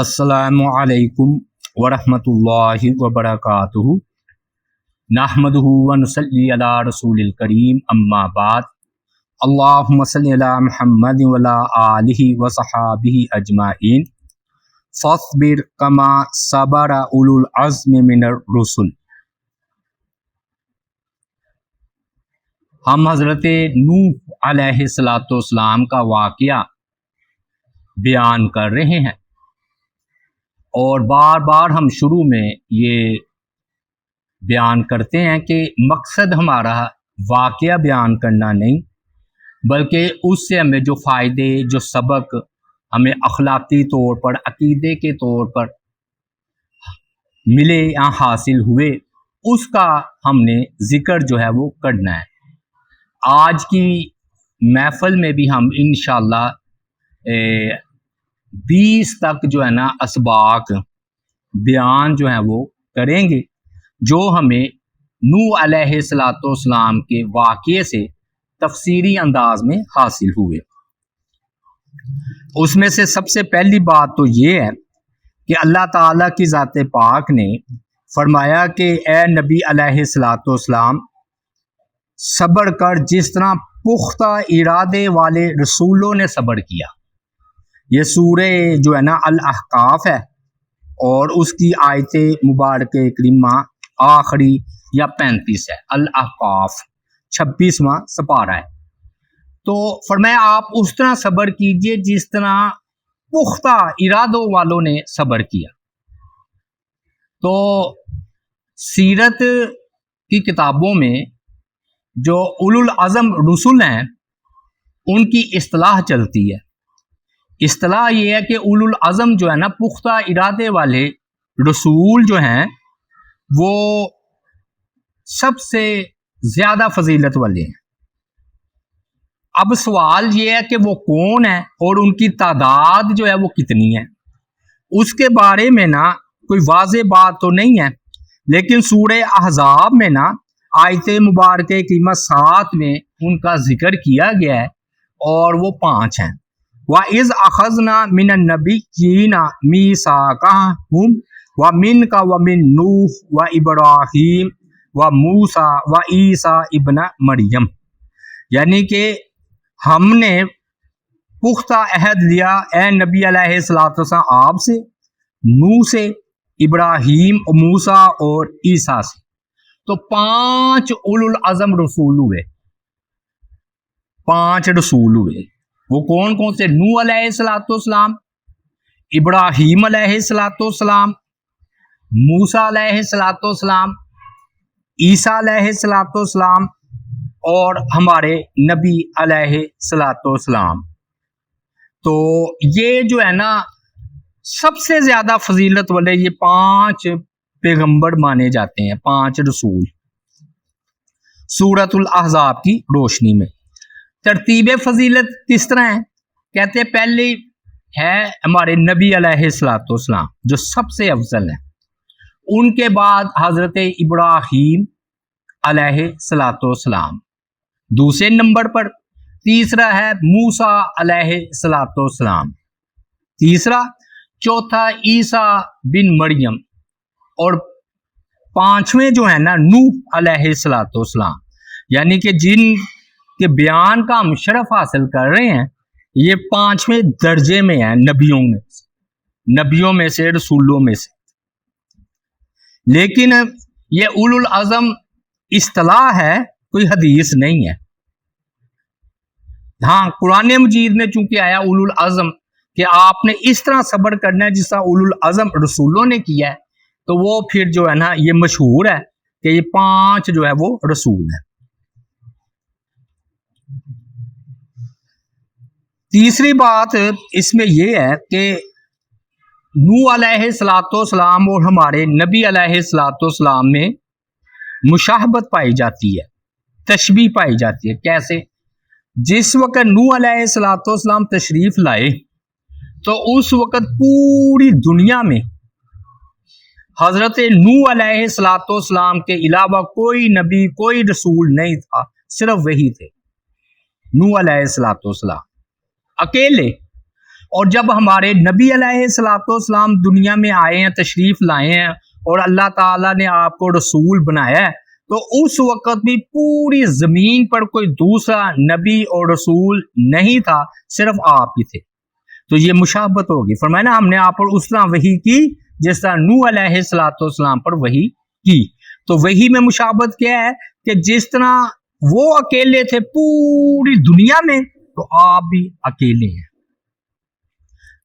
السلام علیکم ورحمۃ اللہ وبرکاتہ۔ نحمد ونسلی علی رسول الکریم، اما بعد۔ اللہم صلی علی محمد ولا آلہ وصحابہ اجمعین۔ فاصبر کما صبر اولو العزم من الرسل۔ ہم حضرت نوح علیہ الصلاۃ والسلام کا واقعہ بیان کر رہے ہیں۔ اور بار بار ہم شروع میں یہ بیان کرتے ہیں کہ مقصد ہمارا واقعہ بیان کرنا نہیں، بلکہ اس سے ہمیں جو فائدے، جو سبق ہمیں اخلاقی طور پر، عقیدے کے طور پر ملے یا حاصل ہوئے، اس کا ہم نے ذکر جو ہے وہ کرنا ہے۔ آج کی محفل میں بھی ہم انشاءاللہ بیس تک جو ہے نا اسباق بیان جو ہیں وہ کریں گے، جو ہمیں نو علیہ السلاۃ والسلام کے واقعے سے تفسیری انداز میں حاصل ہوئے۔ اس میں سے سب سے پہلی بات تو یہ ہے کہ اللہ تعالیٰ کی ذات پاک نے فرمایا کہ اے نبی علیہ السلاۃ والسلام، صبر کر، جس طرح پختہ ارادے والے رسولوں نے صبر کیا۔ یہ سورہ جو ہے نا الاحقاف ہے اور اس کی آیت مبارک کریمہ آخری یا پینتیس ہے، الاحقاف، چھبیسواں سپارہ ہے۔ تو فرمایا آپ اس طرح صبر کیجیے جس طرح پختہ ارادوں والوں نے صبر کیا۔ تو سیرت کی کتابوں میں جو اول العظم رسول ہیں، ان کی اصطلاح چلتی ہے۔ اصطلاح یہ ہے کہ اول العظم جو ہے نا، پختہ ارادے والے رسول جو ہیں، وہ سب سے زیادہ فضیلت والے ہیں۔ اب سوال یہ ہے کہ وہ کون ہے اور ان کی تعداد جو ہے وہ کتنی ہے۔ اس کے بارے میں نا کوئی واضح بات تو نہیں ہے، لیکن سورہ احزاب میں نا آیت مبارک قیمت سات میں ان کا ذکر کیا گیا ہے اور وہ پانچ ہیں۔ وَإِذْ أَخَذْنَا مِنَ النَّبِيِّينَ مِيثَاقَهُمْ وَمِنْكَ وَمِن نُوحٍ وَإِبْرَاهِيمَ وَمُوسَى وَعِيسَى ابن مریم یعنی کہ ہم نے پختہ عہد لیا اے نبی علیہ السلاۃ آپ سے نو سے، ابراہیم موسا اور عیسیٰ سے۔ تو پانچ اول العظم رسول ہوئے۔ پانچ رسول ہوئے۔ وہ کون کون سے؟ نو علیہ السلاۃ والسلام، ابراہیم علیہ السلاۃ والسلام موسا علیہ السلاۃ والسلام، عیسیٰ علیہ السلاۃ والسلام اور ہمارے نبی علیہ السلاۃ والسلام۔ تو یہ جو ہے نا، سب سے زیادہ فضیلت والے یہ پانچ پیغمبر مانے جاتے ہیں، پانچ رسول۔ سورت الاحزاب کی روشنی میں۔ ترتیب فضیلت کس طرح ہے کہتے پہلے ہے ہمارے نبی علیہ السلاۃ والسلام جو سب سے افضل ہے ان کے بعد حضرت ابراہیم علیہ السلاۃ والسلام دوسرے نمبر پر تیسرا ہے موسا علیہ السلاۃ والسلام تیسرا، چوتھا عیسیٰ بن مریم۔ اور پانچویں جو ہے نا نو علیہ السلاۃ والسلام یعنی کہ جن کہ بیان کا ہم شرف حاصل کر رہے ہیں، یہ پانچویں درجے میں ہیں نبیوں میں نبیوں میں سے، رسولوں میں سے۔ لیکن یہ اول العظم اصطلاح ہے، کوئی حدیث نہیں ہے۔ ہاں قرآن مجید میں چونکہ آیا اول العظم کہ آپ نے اس طرح صبر کرنا ہے جس طرح اول العظم رسولوں نے کیا ہے، تو وہ پھر جو ہے نا، یہ مشہور ہے کہ یہ پانچ جو ہے وہ رسول ہے تیسری بات اس میں یہ ہے کہ نو علیہ السلاۃ والسلام اور ہمارے نبی علیہ السلاۃ والسلام میں مشاہبت پائی جاتی ہے تشبیح پائی جاتی ہے۔ کیسے؟ جس وقت نو علیہ السلاۃ والسلام تشریف لائے، تو اس وقت پوری دنیا میں حضرت نو علیہ السلاۃ والسلام کے علاوہ کوئی نبی، کوئی رسول نہیں تھا، صرف وہی تھے۔ نو علیہ السلاۃ والسلام۔ اکیلے۔ اور جب ہمارے نبی علیہ السلاۃ والسلام دنیا میں آئے ہیں، تشریف لائے ہیں اور اللہ تعالیٰ نے آپ کو رسول بنایا ہے، تو اس وقت بھی پوری زمین پر کوئی دوسرا نبی اور رسول نہیں تھا، صرف آپ ہی تھے۔ تو یہ مشابت ہوگی۔ فرمایا نا، ہم نے آپ پر اس طرح وہی کی جس طرح نو علیہ السلاۃ والسلام پر وہی کی۔ تو وہی میں مشابت کیا ہے کہ جس طرح وہ اکیلے تھے پوری دنیا میں تو آپ بھی اکیلے ہیں۔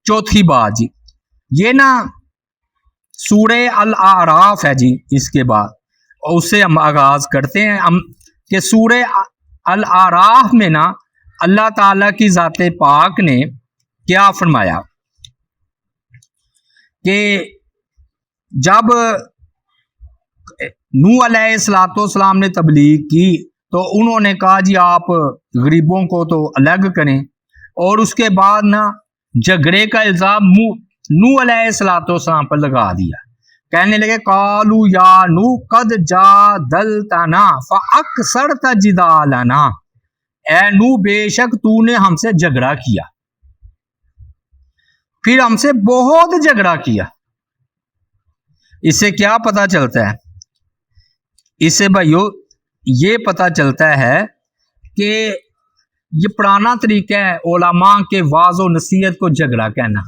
چوتھی بات جی یہ نا سورہ الاعراف ہے جی اس کے بعد۔ اور اس سے ہم آغاز کرتے ہیں۔ ہم کہ سورہ الاعراف میں نا اللہ تعالی کی ذات پاک نے کیا فرمایا؟ کہ جب نو علیہ السلاۃ والسلام نے تبلیغ کی تو انہوں نے کہا جی آپ غریبوں کو تو الگ کریں۔ اور اس کے بعد نا جھگڑے کا الزام نو علیہ السلاۃ والسلام پر لگا دیا۔ کہنے لگے کالو یا نو قد جا دل تنا فاکثر تجدالنا اے نو بے شک تو نے ہم سے جھگڑا کیا۔ پھر ہم سے بہت جھگڑا کیا۔ اس سے کیا پتا چلتا ہے؟ اس سے بھائیو یہ پتا چلتا ہے کہ یہ پرانا طریقہ ہے علماء کے واض و نصیحت کو جھگڑا کہنا۔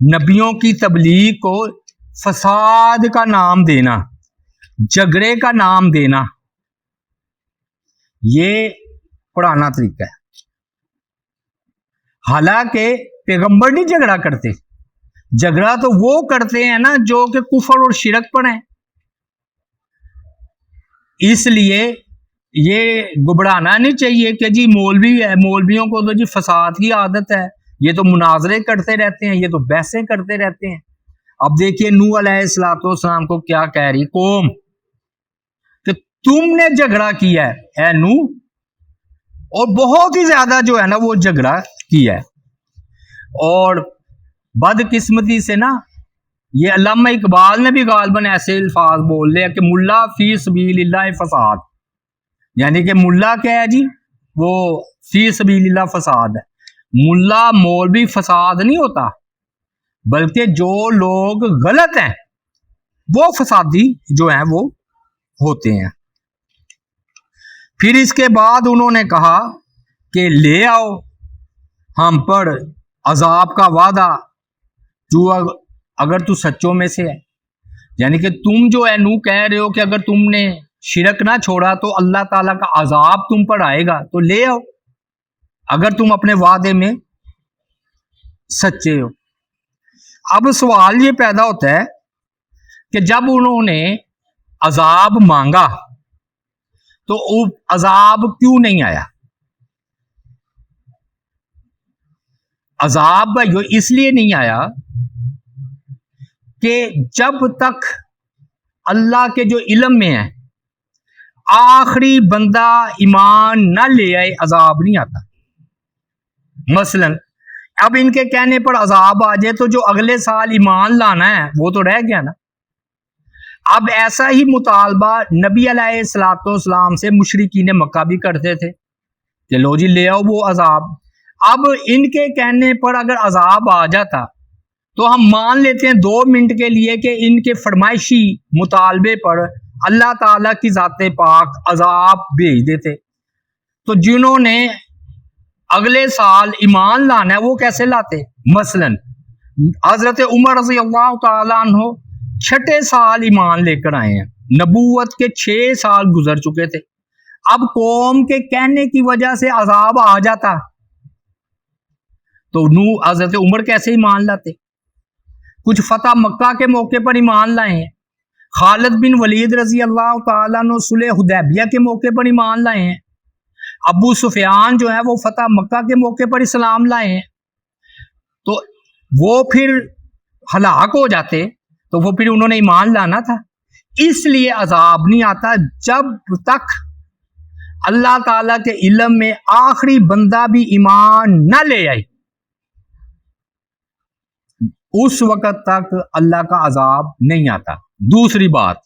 نبیوں کی تبلیغ کو فساد کا نام دینا، جھگڑے کا نام دینا، یہ پرانا طریقہ ہے۔ حالانکہ پیغمبر نہیں جھگڑا کرتے، جھگڑا تو وہ کرتے ہیں نا جو کہ کفر اور شرک پر ہیں۔ اس لیے یہ گبڑانا نہیں چاہیے کہ جی مولوی ہے، مولویوں کو تو جی فساد کی عادت ہے۔ یہ تو مناظرے کرتے رہتے ہیں، یہ تو بحثیں کرتے رہتے ہیں۔ اب دیکھیے نو علیہ السلاۃ والسلام کو کیا کہہ رہی قوم۔ کہ تم نے جھگڑا کیا ہے، اے نو اور بہت ہی زیادہ جو ہے نا وہ جھگڑا کیا ہے۔ اور بد قسمتی سے نا یہ علامہ اقبال نے بھی غالباً ایسے الفاظ بول لیا کہ ملا فی سبیل اللہ فساد۔ یعنی کہ ملا کیا ہے جی؟ وہ فی سبیل اللہ فساد ہے۔ ملا مولوی فساد نہیں ہوتا، بلکہ جو لوگ غلط ہیں، وہ فسادی جو ہیں وہ ہوتے ہیں۔ پھر اس کے بعد انہوں نے کہا کہ لے آؤ، ہم پر عذاب کا وعدہ۔ جو اگر تو سچوں میں سے ہے۔ یعنی کہ تم جو ہے نو کہہ رہے ہو کہ اگر تم نے شرک نہ چھوڑا تو اللہ تعالیٰ کا عذاب تم پر آئے گا۔ تو لے آؤ۔ اگر تم اپنے وعدے میں سچے ہو۔ اب سوال یہ پیدا ہوتا ہے کہ جب انہوں نے عذاب مانگا تو عذاب کیوں نہیں آیا؟ عذاب اس لیے نہیں آیا کہ جب تک اللہ کے جو علم میں ہے، آخری بندہ ایمان نہ لے آئے، عذاب نہیں آتا۔ مثلا، اب ان کے کہنے پر عذاب آ جائے تو جو اگلے سال ایمان لانا ہے، وہ تو رہ گیا نا۔ اب ایسا ہی مطالبہ نبی علیہ السلاۃ والسلام سے مشرقین مکہ بھی کرتے تھے کہ لو جی لے آؤ وہ عذاب۔ اب ان کے کہنے پر اگر عذاب آ جاتا تو ہم مان لیتے ہیں دو منٹ کے لیے کہ ان کے فرمائشی مطالبے پر اللہ تعالی کی ذات پاک عذاب بھیج دیتے۔ تو جنہوں نے اگلے سال ایمان لانا ہے، وہ کیسے لاتے؟ مثلا حضرت عمر رضی اللہ تعالیٰ عنہ چھٹے سال ایمان لے کر آئے ہیں۔ نبوت کے چھ سال گزر چکے تھے۔ اب قوم کے کہنے کی وجہ سے عذاب آ جاتا۔ تو نو، حضرت عمر کیسے ایمان لاتے؟ کچھ فتح مکہ کے موقع پر ایمان لائے ہیں خالد بن ولید رضی اللہ تعالیٰ نے سلح حدیبیہ کے موقع پر ایمان لائے ہیں ابو سفیان جو ہے وہ فتح مکہ کے موقع پر اسلام لائے ہیں تو وہ پھر ہلاک ہو جاتے، تو وہ پھر انہوں نے ایمان لانا تھا۔ اس لیے عذاب نہیں آتا جب تک اللہ تعالی کے علم میں آخری بندہ بھی ایمان نہ لے آئے۔ اس وقت تک اللہ کا عذاب نہیں آتا۔ دوسری بات،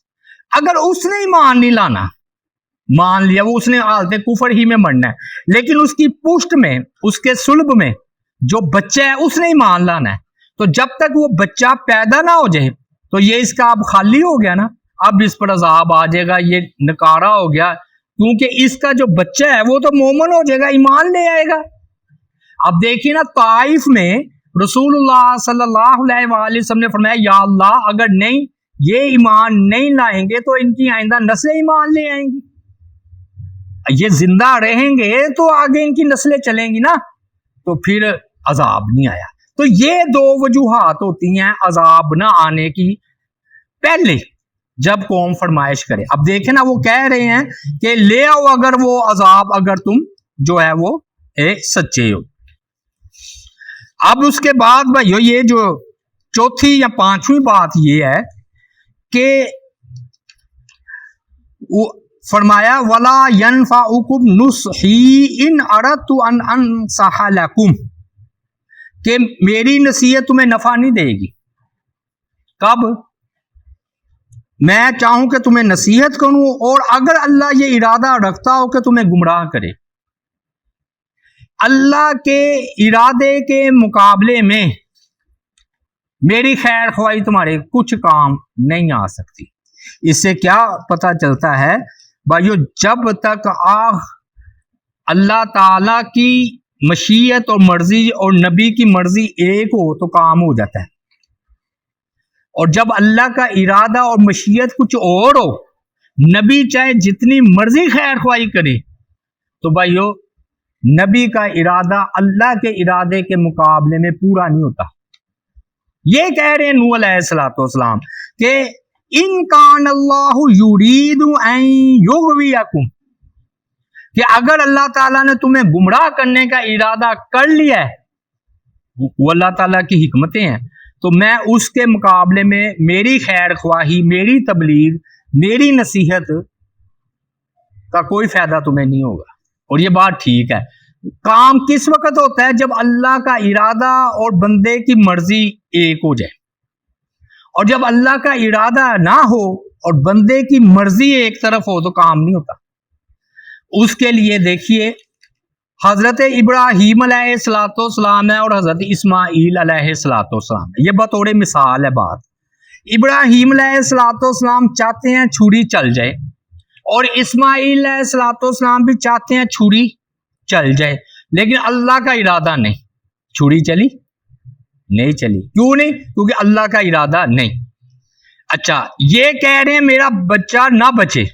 اگر اس نے ایمان نہیں لانا، مان لیا وہ اس نے حالت کفر ہی میں مرنا ہے، لیکن اس کی پشت میں، اس کے سلب میں جو بچہ ہے، اس نے ایمان لانا ہے۔ تو جب تک وہ بچہ پیدا نہ ہو جائے، تو یہ اس کا اب خالی ہو گیا نا۔ اب اس پر عذاب آ جائے گا، یہ نکارا ہو گیا۔ کیونکہ اس کا جو بچہ ہے، وہ تو مومن ہو جائے گا، ایمان لے آئے گا۔ اب دیکھیے نا، طائف میں رسول اللہ صلی اللہ علیہ وآلہ وسلم نے فرمایا، یا اللہ، اگر نہیں، یہ ایمان نہیں لائیں گے تو ان کی آئندہ نسلیں ایمان لے آئیں گی۔ یہ زندہ رہیں گے تو آگے ان کی نسلیں چلیں گی نا۔ تو پھر عذاب نہیں آیا۔ تو یہ دو وجوہات ہوتی ہیں عذاب نہ آنے کی۔ پہلے، جب قوم فرمائش کرے، اب دیکھیں نا، وہ کہہ رہے ہیں کہ لے آؤ اگر وہ عذاب، اگر تم جو ہے وہ، اے، سچے ہو۔ اب اس کے بعد بھائی یہ جو چوتھی یا پانچویں بات یہ ہے کہ فرمایا، ولا ینفا نس ہی ان ارت ان ان کہ میری نصیحت تمہیں نفع نہیں دے گی۔ کب؟ میں چاہوں کہ تمہیں نصیحت کروں اور اگر اللہ یہ ارادہ رکھتا ہو کہ تمہیں گمراہ کرے۔ اللہ کے ارادے کے مقابلے میں میری خیر خواہی تمہارے کچھ کام نہیں آ سکتی۔ اس سے کیا پتا چلتا ہے؟ بھائیو، جب تک آخ اللہ تعالی کی مشیت اور مرضی اور نبی کی مرضی ایک ہو تو کام ہو جاتا ہے۔ اور جب اللہ کا ارادہ اور مشیت کچھ اور ہو، نبی چاہے جتنی مرضی خیر خواہی کرے، تو بھائیو نبی کا ارادہ اللہ کے ارادے کے مقابلے میں پورا نہیں ہوتا۔ یہ کہہ رہے ہیں نو علیہ السلاۃ والسلام کہ ان کان اللہ یرید کہ اگر اللہ تعالیٰ نے تمہیں گمراہ کرنے کا ارادہ کر لیا ہے، وہ اللہ تعالیٰ کی حکمتیں ہیں، تو میں اس کے مقابلے میں میری خیر خواہی، میری تبلیغ، میری نصیحت کا کوئی فائدہ تمہیں نہیں ہوگا۔ اور یہ بات ٹھیک ہے۔ کام کس وقت ہوتا ہے؟ جب اللہ کا ارادہ اور بندے کی مرضی ایک ہو جائے۔ اور جب اللہ کا ارادہ نہ ہو اور بندے کی مرضی ایک طرف ہو تو کام نہیں ہوتا۔ اس کے لیے دیکھیے، حضرت ابراہیم علیہ السلاۃ والسلام ہے اور حضرت اسماعیل علیہ السلاۃ والسلام ہے۔ یہ بطور مثال ہے بات۔ ابراہیم علیہ السلاۃ والسلام چاہتے ہیں چھری چل جائے۔ اور اسماعیل علیہ السلاۃ والسلام بھی چاہتے ہیں چھری چل جائے، لیکن اللہ کا ارادہ نہیں۔ چھری چلی؟ نہیں چلی۔ کیوں نہیں؟ کیونکہ اللہ کا ارادہ نہیں۔ اچھا یہ کہہ رہے ہیں میرا بچہ نہ بچے،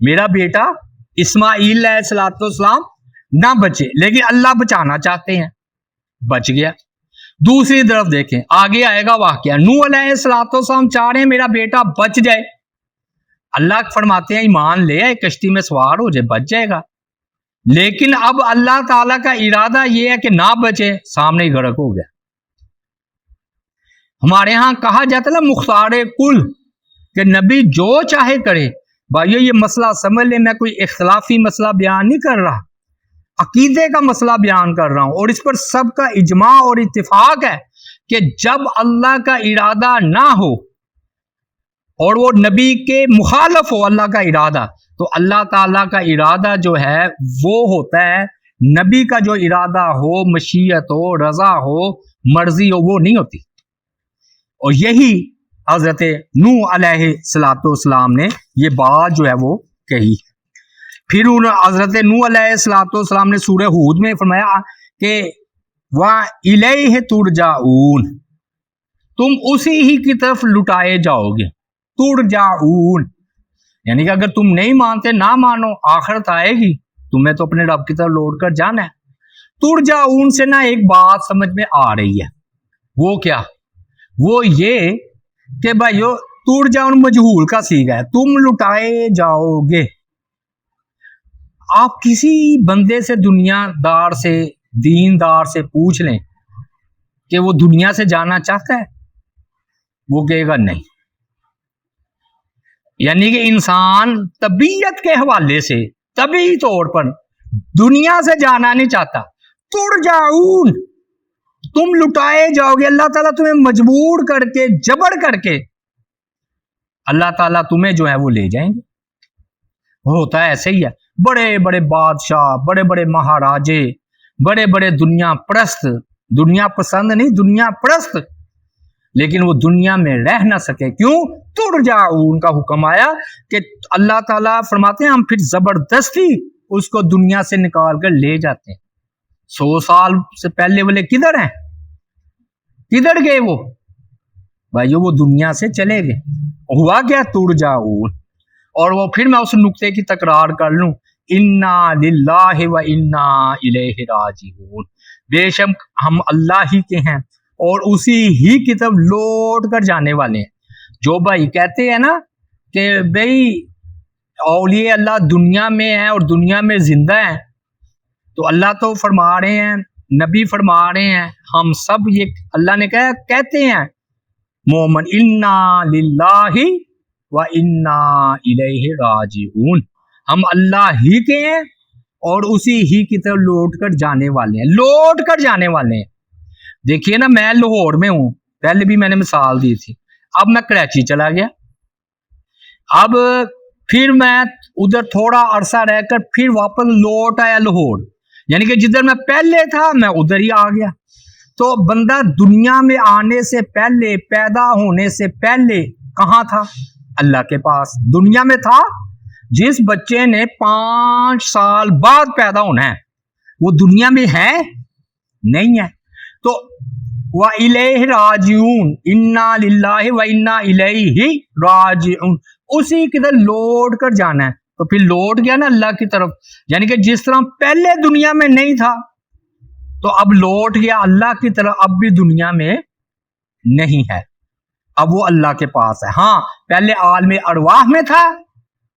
میرا بیٹا اسماعیل علیہ السلاۃ والسلام نہ بچے، لیکن اللہ بچانا چاہتے ہیں۔ بچ گیا۔ دوسری طرف دیکھیں، آگے آئے گا واقعہ۔ نو علیہ السلاۃ والسلام چاہ رہے ہیں میرا بیٹا بچ جائے۔ اللہ فرماتے ہیں، ایمان لے آئے کشتی میں سوار ہو جائے، بچ جائے گا۔ لیکن اب اللہ تعالی کا ارادہ یہ ہے کہ نہ بچے، سامنے گڑک ہو گیا۔ ہمارے ہاں کہا جاتا نا، مختار کل، کہ نبی جو چاہے کرے۔ بھائیو، یہ مسئلہ سمجھ لے میں کوئی اختلافی مسئلہ بیان نہیں کر رہا۔ عقیدے کا مسئلہ بیان کر رہا ہوں۔ اور اس پر سب کا اجماع اور اتفاق ہے کہ جب اللہ کا ارادہ نہ ہو اور وہ نبی کے مخالف ہو، اللہ کا ارادہ۔ تو اللہ تعالیٰ کا ارادہ جو ہے، وہ ہوتا ہے، نبی کا جو ارادہ ہو، مشیت ہو، رضا ہو، مرضی ہو، وہ نہیں ہوتی۔ اور یہی حضرت نو علیہ السلاۃ والسلام نے یہ بات جو ہے، وہ کہی۔ پھر ان حضرت نو علیہ السلاۃ والسلام نے سورہ حود میں فرمایا کہ وہ الہ تر تم اسی ہی کی طرف لٹائے جاؤ گے۔ تر جاؤن۔ یعنی کہ اگر تم نہیں مانتے، نہ مانو، آخرت آئے گی۔ تمہیں تو اپنے رب کی طرف لوٹ کر جانا ہے۔ تر جاؤن سے نہ ایک بات سمجھ میں آ رہی ہے۔ وہ کیا؟ وہ یہ کہ بھائیو تر جاؤن مجہول کا سیگا ہے۔ تم لٹائے جاؤ گے آپ کسی بندے سے دنیا دار سے دین دار سے پوچھ لیں کہ وہ دنیا سے جانا چاہتا ہے؟ وہ کہے گا نہیں۔ یعنی کہ انسان طبیعت کے حوالے سے طبی طور پر دنیا سے جانا نہیں چاہتا۔ تر جاؤن، تم لٹائے جاؤ گے۔ اللہ تعالیٰ تمہیں مجبور کر کے، جبر کر کے اللہ تعالیٰ تمہیں جو ہے وہ لے جائیں گے۔ ہوتا ہے ایسے ہی ہے۔ بڑے بڑے بادشاہ، بڑے بڑے مہاراجے، بڑے بڑے دنیا پرست، دنیا پسند نہیں، دنیا پرست لیکن وہ دنیا میں رہ نہ سکے۔ کیوں؟ تر جا ان کا حکم آیا کہ اللہ تعالیٰ فرماتے ہیں، ہم پھر زبردستی اس کو دنیا سے نکال کر لے جاتے ہیں۔ سو سال سے پہلے والے کدھر ہیں؟ کدھر گئے وہ؟ بھائی وہ دنیا سے چلے گئے۔ ہوا کیا؟ تر جا اور وہ پھر میں اس نقطے کی تکرار کر لوں۔ انا للہ و انا الیہ راجعون۔ بے شک ہم اللہ ہی کے ہیں۔ اور اسی ہی کی طرف لوٹ کر جانے والے ہیں۔ جو بھائی کہتے ہیں نا کہ بھائی اولیاء اللہ دنیا میں ہیں اور دنیا میں زندہ ہیں، تو اللہ تو فرما رہے ہیں، نبی فرما رہے ہیں۔ ہم سب یہ اللہ نے کہا، کہتے ہیں۔ مومن، انا للہ و انا الیہ راجعون۔ ہم اللہ ہی کے ہیں اور اسی ہی کی طرف لوٹ کر جانے والے ہیں۔ لوٹ کر جانے والے ہیں۔ دیکھیے نا، میں لاہور میں ہوں، پہلے بھی میں نے مثال دی تھی۔ اب میں کراچی چلا گیا۔ اب پھر میں ادھر تھوڑا عرصہ رہ کر پھر واپس لوٹ آیا لاہور۔ یعنی کہ جدھر میں پہلے تھا، میں ادھر ہی آ گیا۔ تو بندہ دنیا میں آنے سے پہلے، پیدا ہونے سے پہلے کہاں تھا؟ اللہ کے پاس۔ دنیا میں تھا۔ جس بچے نے پانچ سال بعد پیدا ہونا ہے، وہ دنیا میں ہے؟ نہیں ہے۔ تو وہ الہ راجعون انا للہ و انا راجعون اسی کی طرح لوٹ کر جانا ہے تو پھر لوٹ گیا نا اللہ کی طرف یعنی کہ جس طرح پہلے دنیا میں نہیں تھا تو اب لوٹ گیا اللہ کی طرف اب بھی دنیا میں نہیں ہے اب وہ اللہ کے پاس ہے ہاں پہلے عالم ارواح میں تھا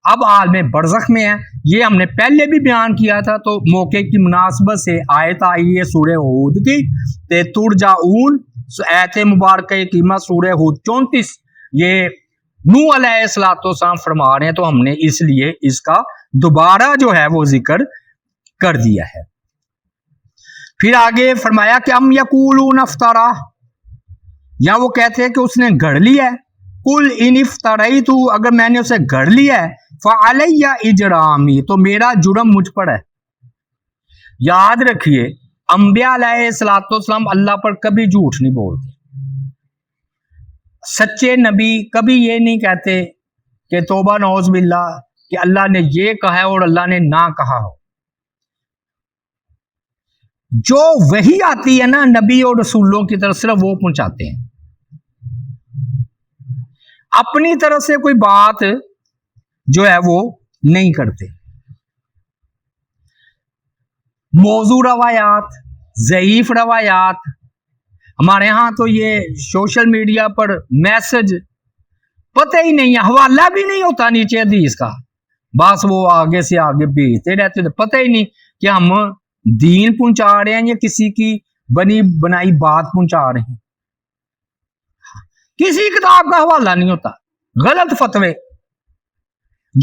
اب عالم برزخ میں ہے یہ ہم نے پہلے بھی بیان کیا تھا تو موقع کی مناسبت سے آیت آئی ہے سورہ حود کی تے تر جا اون ایت مبارک قیمت سورہ حود چونتیس یہ نو علیہ السلاۃ وسلام فرما رہے ہیں تو ہم نے اس لیے اس کا دوبارہ جو ہے وہ ذکر کر دیا ہے۔ پھر آگے فرمایا کہ ام یقول افطارا یا وہ کہتے ہیں کہ اس نے گھڑ لیا ہے۔ کل ان افطاری تو اگر میں نے اسے گھڑ لیا ہے فعلیہ اجرامی، تو میرا جرم مجھ پر ہے۔ یاد رکھیے، انبیاء علیہ السلاۃ والسلام اللہ پر کبھی جھوٹ نہیں بولتے۔ سچے نبی کبھی یہ نہیں کہتے کہ توبہ نوز باللہ، کہ اللہ نے یہ کہا ہے اور اللہ نے نہ کہا ہو۔ جو وہی آتی ہے نا نبی اور رسولوں کی طرف صرف وہ پہنچاتے ہیں۔ اپنی طرف سے کوئی بات جو ہے وہ نہیں کرتے۔ موضوع روایات، ضعیف روایات۔ ہمارے ہاں تو یہ سوشل میڈیا پر میسج پتہ ہی نہیں، حوالہ بھی نہیں ہوتا نیچے حدیث کا۔ بس وہ آگے سے آگے بھیجتے رہتے تھے۔ پتہ ہی نہیں کہ ہم دین پہنچا رہے ہیں یا کسی کی بنی بنائی بات پہنچا رہے ہیں۔ کسی کتاب کا حوالہ نہیں ہوتا۔ غلط فتوے۔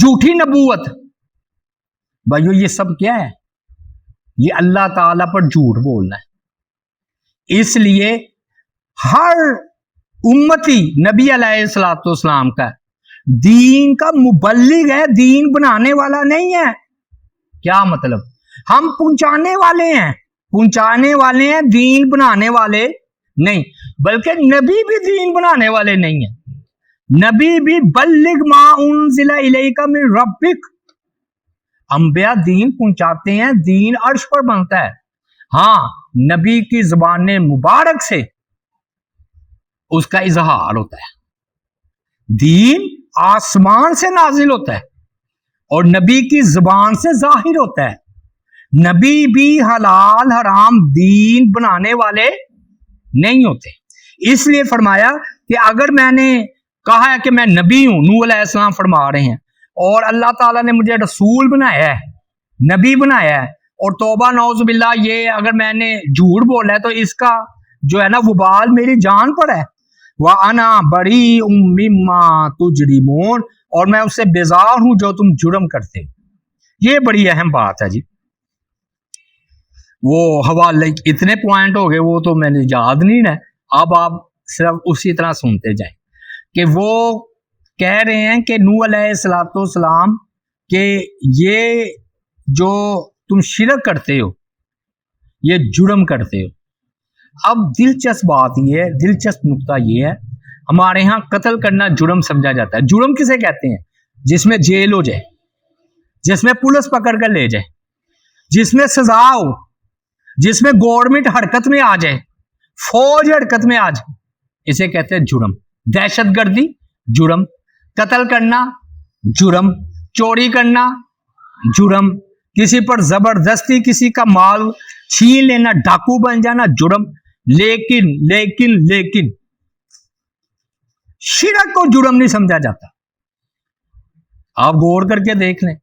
جھوٹھی نبوت۔ بھائیو، یہ سب کیا ہے؟ یہ اللہ تعالی پر جھوٹ بولنا ہے۔ اس لیے ہر امتی نبی علیہ السلاۃ والسلام کا دین کا مبلغ ہے، دین بنانے والا نہیں ہے۔ کیا مطلب؟ ہم پہنچانے والے ہیں۔ پہنچانے والے ہیں، دین بنانے والے نہیں، بلکہ نبی بھی دین بنانے والے نہیں ہیں۔ نبی بھی بلغ ما انزل الیک من ربک۔ انبیاء دین پہنچاتے ہیں، دین عرش پر بنتا ہے۔ ہاں نبی کی زبان مبارک سے اس کا اظہار ہوتا ہے۔ دین آسمان سے نازل ہوتا ہے اور نبی کی زبان سے ظاہر ہوتا ہے۔ نبی بھی حلال حرام دین بنانے والے نہیں ہوتے۔ اس لیے فرمایا کہ اگر میں نے کہا ہے کہ میں نبی ہوں نو علیہ السلام فرما رہے ہیں۔ اور اللہ تعالیٰ نے مجھے رسول بنایا ہے، نبی بنایا ہے۔ اور توبہ نوز باللہ، یہ اگر میں نے جھوٹ بولا ہے تو اس کا جو ہے نا وبال میری جان پر ہے۔ وہ انا بڑی اما تجریمون اور میں اس سے بیزار ہوں جو تم جرم کرتے۔ یہ بڑی اہم بات ہے جی۔ وہ حوالے اتنے پوائنٹ ہو گئے، وہ تو میں نے یاد نہیں ہے اب آپ صرف اسی طرح سنتے جائیں۔ کہ وہ کہہ رہے ہیں کہ نو علیہ السلاۃ والسلام کہ یہ جو تم شرک کرتے ہو، یہ جرم کرتے ہو۔ اب دلچسپ بات یہ ہے، دلچسپ نقطہ یہ ہے، ہمارے ہاں قتل کرنا جرم سمجھا جاتا ہے۔ جرم کسے کہتے ہیں؟ جس میں جیل ہو جائے، جس میں پولیس پکڑ کر لے جائے، جس میں سزا ہو، جس میں گورنمنٹ حرکت میں آ جائے، فوج حرکت میں آ جائے، اسے کہتے ہیں جرم۔ دہشت گردی، جرم۔ قتل کرنا، جرم۔ چوری کرنا، جرم۔ کسی پر زبردستی کسی کا مال چھین لینا، ڈاکو بن جانا، جرم۔ لیکن لیکن لیکن۔ شرک کو جرم نہیں سمجھا جاتا۔ آپ غور کر کے دیکھ لیں۔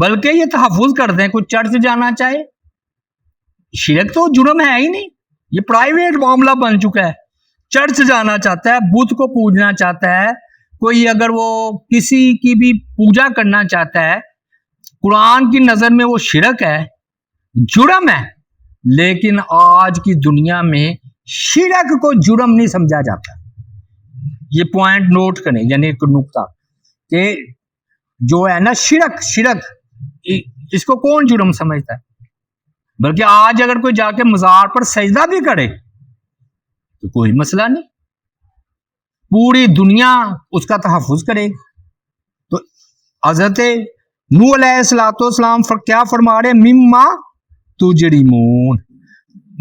بلکہ یہ تحفظ کر دیں، کوئی چرچ جانا چاہے۔ شرک تو جرم ہے ہی نہیں، یہ پرائیویٹ معاملہ بن چکا ہے۔ چرچ جانا چاہتا ہے بدھ کو پوجنا چاہتا ہے، کوئی اگر وہ کسی کی بھی پوجا کرنا چاہتا ہے، قرآن کی نظر میں وہ شرک ہے، جرم ہے، لیکن آج کی دنیا میں شرک کو جرم نہیں سمجھا جاتا۔ یہ پوائنٹ نوٹ کریں یعنی ایک نقطہ کہ جو ہے نا شرک شرک، اس کو کون جرم سمجھتا ہے؟ بلکہ آج اگر کوئی جا کے مزار پر سجدہ بھی کرے تو کوئی مسئلہ نہیں۔ پوری دنیا اس کا تحفظ کرے۔ تو حضرت نو علیہ السلاۃ والسلام کیا فرما رہے مما تجری مون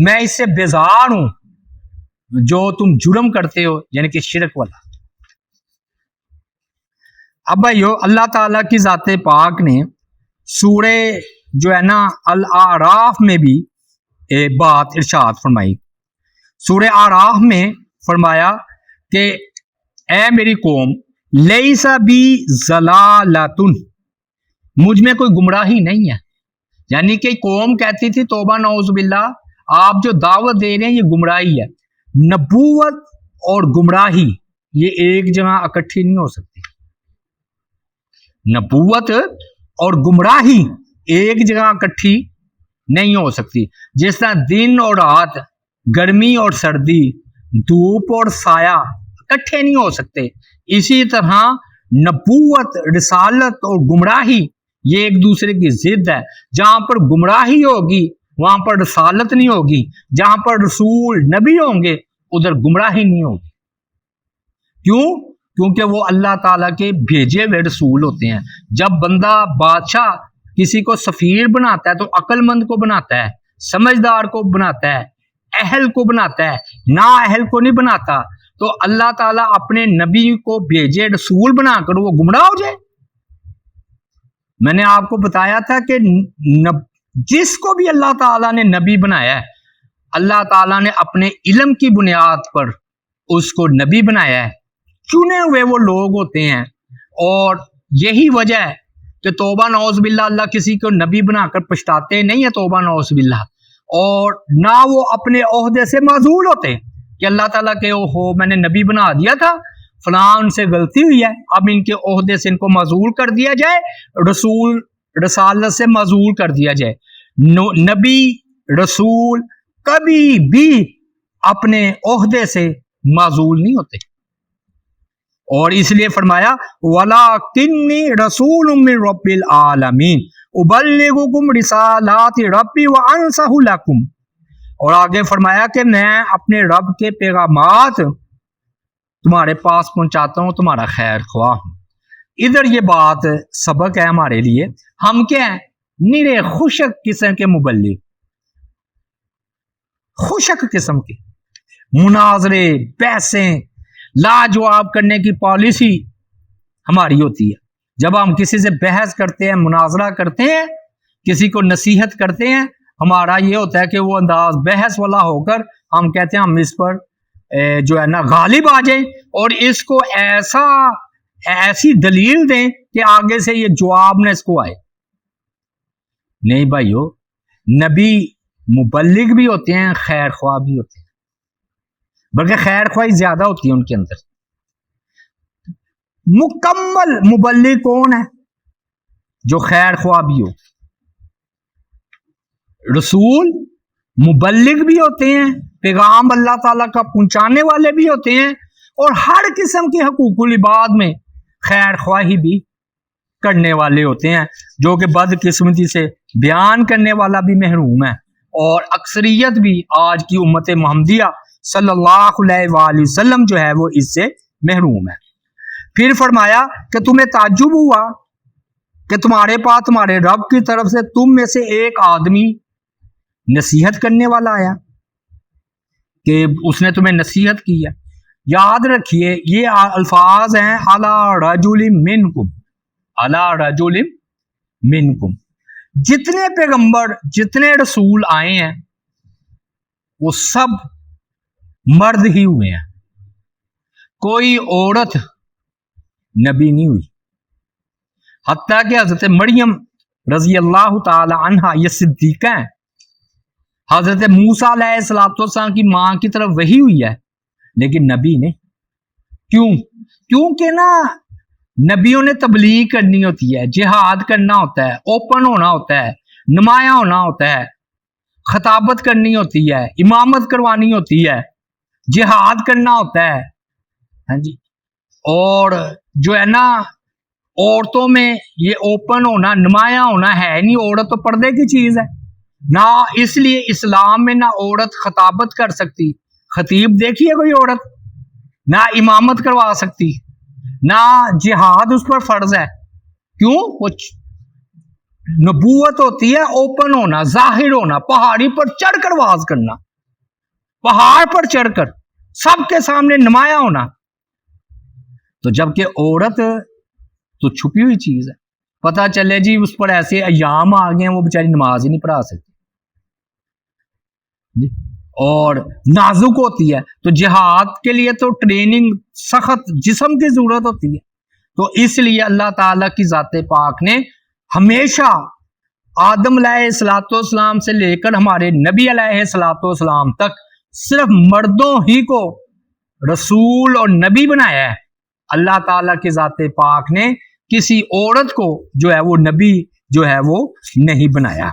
میں اس سے بیزار ہوں۔ جو تم جرم کرتے ہو یعنی کہ شرک والا۔ اب بھائیو، اللہ تعالی کی ذات پاک نے سورہ جو ہے نا الراف میں بھی بات ارشاد فرمائی۔ سورہ آراف میں فرمایا کہ اے میری قوم لئی سا بھی زلالتن، مجھ میں کوئی گمراہی نہیں ہے۔ یعنی کہ قوم کہتی تھی، توبہ، نعوذ باللہ، آپ جو دعوت دے رہے ہیں، یہ گمراہی ہے۔ نبوت اور گمراہی، یہ ایک جگہ اکٹھی نہیں ہو سکتی۔ نبوت اور گمراہی ایک جگہ اکٹھی نہیں ہو سکتی۔ جس طرح دن اور رات گرمی اور سردی، دھوپ اور سایہ اکٹھے نہیں ہو سکتے۔ اسی طرح نبوت، رسالت اور گمراہی، یہ ایک دوسرے کی ضد ہے۔ جہاں پر گمراہی ہوگی، وہاں پر رسالت نہیں ہوگی۔ جہاں پر رسول نبی ہوں گے، ادھر گمراہی نہیں ہوگی۔ کیوں؟ کیونکہ وہ اللہ تعالیٰ کے بھیجے ہوئے رسول ہوتے ہیں۔ جب بندہ بادشاہ کسی کو سفیر بناتا ہے تو عقل مند کو بناتا ہے، سمجھدار کو بناتا ہے۔ اہل کو بناتا ہے، نا اہل کو نہیں بناتا۔ تو اللہ تعالیٰ اپنے نبی کو بھیجے، رسول بنا کر وہ گمراہ ہو جائے۔ میں نے آپ کو بتایا تھا کہ جس کو بھی اللہ تعالیٰ نے نبی بنایا ہے، اللہ تعالیٰ نے اپنے علم کی بنیاد پر اس کو نبی بنایا ہے۔ چنے ہوئے وہ لوگ ہوتے ہیں۔ اور یہی وجہ ہے کہ توبہ نوز باللہ اللہ کسی کو نبی بنا کر پچھتاتے نہیں ہے توبہ نوز باللہ۔ اور نہ وہ اپنے عہدے سے معذول ہوتے کہ اللہ تعالیٰ کے ہو میں نے نبی بنا دیا تھا فلاں ان سے غلطی ہوئی ہے، اب ان کے عہدے سے ان کو معذول کر دیا جائے، رسول، رسالت سے معذول کر دیا جائے۔ نبی، رسول کبھی بھی اپنے عہدے سے معذول نہیں ہوتے۔ اور اس لیے فرمایا ولا کنی رسول رب العالمین ابلغکم رسالات ربی وانصح لکم اور آگے فرمایا کہ میں اپنے رب کے پیغامات تمہارے پاس پہنچاتا ہوں، تمہارا خیر خواہ ہوں۔ ادھر یہ بات سبق ہے ہمارے لیے۔ ہم کیا ہیں؟ نیرے خوشک قسم کے مبلغ۔ خوشک قسم کے۔ مناظرے، پیسے، لاجواب کرنے کی پالیسی ہماری ہوتی ہے۔ جب ہم کسی سے بحث کرتے ہیں، مناظرہ کرتے ہیں، کسی کو نصیحت کرتے ہیں، ہمارا یہ ہوتا ہے کہ وہ انداز بحث والا ہو کر ہم کہتے ہیں ہم اس پر جو ہے نا، غالب آ جائیں اور اس کو ایسا، ایسی دلیل دیں کہ آگے سے یہ جواب نہ اس کو آئے۔ نہیں بھائیو، نبی مبلغ بھی ہوتے ہیں، خیر خواہ بھی ہوتے ہیں۔ بلکہ خیر خواہی زیادہ ہوتی ہے ان کے اندر۔ مکمل مبلغ کون ہے؟ جو خیر خواہ بھی ہو۔ رسول مبلغ بھی ہوتے ہیں، پیغام اللہ تعالیٰ کا پہنچانے والے بھی ہوتے ہیں، اور ہر قسم کے حقوق العباد میں خیر خواہی بھی کرنے والے ہوتے ہیں، جو کہ بد قسمتی سے بیان کرنے والا بھی محروم ہے۔ اور اکثریت بھی آج کی امت محمدیہ صلی اللہ علیہ وآلہ وسلم جو ہے، وہ اس سے محروم ہے۔ پھر فرمایا کہ تمہیں تعجب ہوا کہ تمہارے پاس تمہارے رب کی طرف سے تم میں سے ایک آدمی نصیحت کرنے والا آیا کہ اس نے تمہیں نصیحت کی ہے۔ یاد رکھیے، یہ الفاظ ہیں اللہ رجول منکم اللہ رجول منکم۔ جتنے پیغمبر، جتنے رسول آئے ہیں، وہ سب مرد ہی ہوئے ہیں۔ کوئی عورت نبی نہیں ہوئی۔ حتیٰ کہ حضرت مریم رضی اللہ تعالی عنہ یہ صدیقہ ہیں۔ حضرت موسا علیہ السلاۃ والسلام کی ماں کی طرف وہی ہوئی ہے، لیکن نبی نے کیوں؟ کیونکہ نا نبیوں نے تبلیغ کرنی ہوتی ہے، جہاد کرنا ہوتا ہے، اوپن ہونا ہوتا ہے، نمایاں ہونا ہوتا ہے، خطابت کرنی ہوتی ہے، امامت کروانی ہوتی ہے، جہاد کرنا ہوتا ہے۔ ہاں جی۔ اور جو ہے نا، عورتوں میں یہ اوپن ہونا، نمایاں ہونا ہے نہیں، عورت تو پردے کی چیز ہے۔ نہ اس لیے اسلام میں نہ عورت خطابت کر سکتی۔ خطیب دیکھیے کوئی عورت، نہ امامت کروا سکتی، نہ جہاد اس پر فرض ہے۔ کیوں؟ کچھ نبوت ہوتی ہے اوپن ہونا، ظاہر ہونا، پہاڑی پر چڑھ کر واز کرنا۔ پہاڑ پر چڑھ کر سب کے سامنے نمایاں ہونا۔ تو جبکہ عورت تو چھپی ہوئی چیز ہے۔ پتا چلے جی اس پر ایسے ایام آ گئے ہیں، وہ بیچاری نماز ہی نہیں پڑھا سکتی۔ جی اور نازک ہوتی ہے۔ تو جہاد کے لیے تو ٹریننگ سخت جسم کی ضرورت ہوتی ہے۔ تو اس لیے اللہ تعالی کی ذات پاک نے ہمیشہ آدم علیہ السلاۃ والسلام سے لے کر ہمارے نبی علیہ السلاۃ والسلام تک صرف مردوں ہی کو رسول اور نبی بنایا ہے۔ اللہ تعالیٰ کے ذات پاک نے کسی عورت کو جو ہے وہ نبی جو ہے وہ نہیں بنایا۔